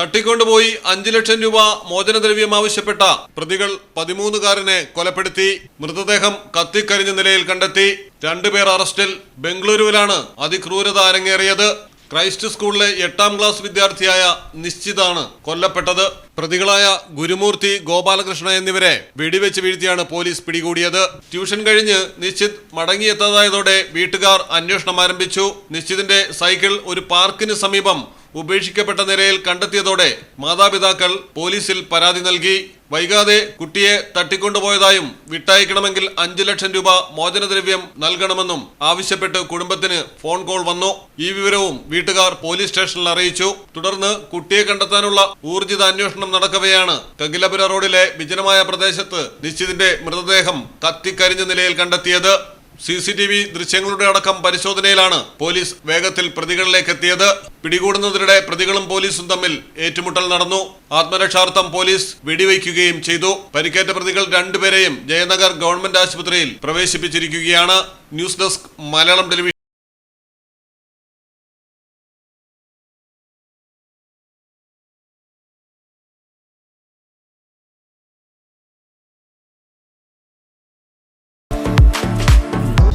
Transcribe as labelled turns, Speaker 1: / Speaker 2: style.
Speaker 1: തട്ടിക്കൊണ്ടുപോയി അഞ്ചു ലക്ഷം രൂപ മോചനദ്രവ്യം ആവശ്യപ്പെട്ട പ്രതികൾ പതിമൂന്നുകാരനെ കൊലപ്പെടുത്തി. മൃതദേഹം കത്തിക്കരിഞ്ഞ നിലയിൽ കണ്ടെത്തി. രണ്ടുപേർ അറസ്റ്റിൽ ബംഗളൂരുവിലാണ് അതിക്രൂരത അരങ്ങേറിയത്. ക്രൈസ്റ്റ് സ്കൂളിലെ എട്ടാം ക്ലാസ് വിദ്യാർത്ഥിയായ നിശ്ചിതാണ് കൊല്ലപ്പെട്ടത്. പ്രതികളായ ഗുരുമൂർത്തി ഗോപാലകൃഷ്ണ എന്നിവരെ വെടിവെച്ച് വീഴ്ത്തിയാണ് പോലീസ് പിടികൂടിയത്. ട്യൂഷൻ കഴിഞ്ഞ് നിശ്ചിത് മടങ്ങിയെത്താതായതോടെ വീട്ടുകാർ അന്വേഷണം ആരംഭിച്ചു. നിശ്ചിതിന്റെ സൈക്കിൾ ഒരു പാർക്കിന് സമീപം ഉപേക്ഷിക്കപ്പെട്ട നിലയിൽ കണ്ടെത്തിയതോടെ മാതാപിതാക്കൾ പോലീസിൽ പരാതി നൽകി. വൈകാതെ കുട്ടിയെ തട്ടിക്കൊണ്ടുപോയതായും വിട്ടയക്കണമെങ്കിൽ അഞ്ചു ലക്ഷം രൂപ മോചനദ്രവ്യം നൽകണമെന്നും ആവശ്യപ്പെട്ട് കുടുംബത്തിന് ഫോൺ കോൾ വന്നു. ഈ വിവരവും വീട്ടുകാർ പോലീസ് സ്റ്റേഷനിൽ അറിയിച്ചു. തുടർന്ന് കുട്ടിയെ കണ്ടെത്താനുള്ള ഊർജിത അന്വേഷണം നടക്കവെയാണ്. കങ്കിലപുര റോഡിലെ വിജനമായ പ്രദേശത്ത് നിശ്ചിതിന്റെ മൃതദേഹം കത്തിക്കരിഞ്ഞ നിലയിൽ കണ്ടെത്തിയത്. സി സി ടി വി ദൃശ്യങ്ങളുടെ അടക്കം പരിശോധനയിലാണ് പോലീസ് വേഗത്തിൽ പ്രതികളിലേക്ക് എത്തിയത് പിടികൂടുന്നതിനിടെ പ്രതികളും പോലീസും തമ്മിൽ ഏറ്റുമുട്ടൽ നടന്നു. ആത്മരക്ഷാർത്ഥം പോലീസ് വെടിവയ്ക്കുകയും ചെയ്തു. പരിക്കേറ്റ പ്രതികൾ രണ്ടുപേരെയും ജയനഗർ ഗവൺമെന്റ് ആശുപത്രിയിൽ പ്രവേശിപ്പിച്ചിരിക്കുകയാണ്. News desk Malayalam television